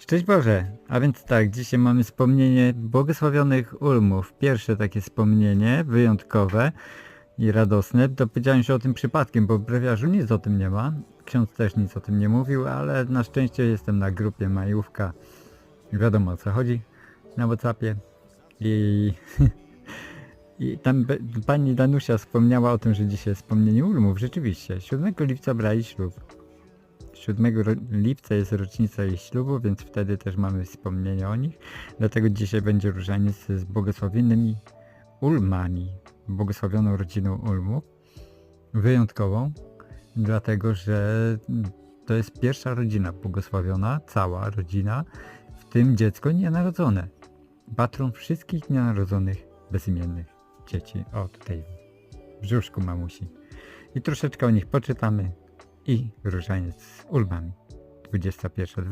Szczęść Boże! A więc tak, dzisiaj mamy wspomnienie błogosławionych Ulmów. Pierwsze takie wspomnienie, wyjątkowe i radosne. Dowiedziałem się o tym przypadkiem, bo w brewiarzu nic o tym nie ma. Ksiądz też nic o tym nie mówił, ale na szczęście jestem na grupie Majówka. Wiadomo o co chodzi na Whatsappie. I, i tam pani Danusia wspomniała o tym, że dzisiaj wspomnienie Ulmów. Rzeczywiście, 7 lipca brali ślub. 7 ro- lipca jest rocznica jej ślubu, więc wtedy też mamy wspomnienie o nich. Dlatego dzisiaj będzie różaniec z błogosławionymi Ulmami, błogosławioną rodziną Ulmów. Wyjątkową, dlatego że to jest pierwsza rodzina błogosławiona, cała rodzina, w tym dziecko nienarodzone. Patron wszystkich nienarodzonych, bezimiennych dzieci. O, tutaj w brzuszku mamusi. I troszeczkę o nich poczytamy i różaniec z ulmami. 21,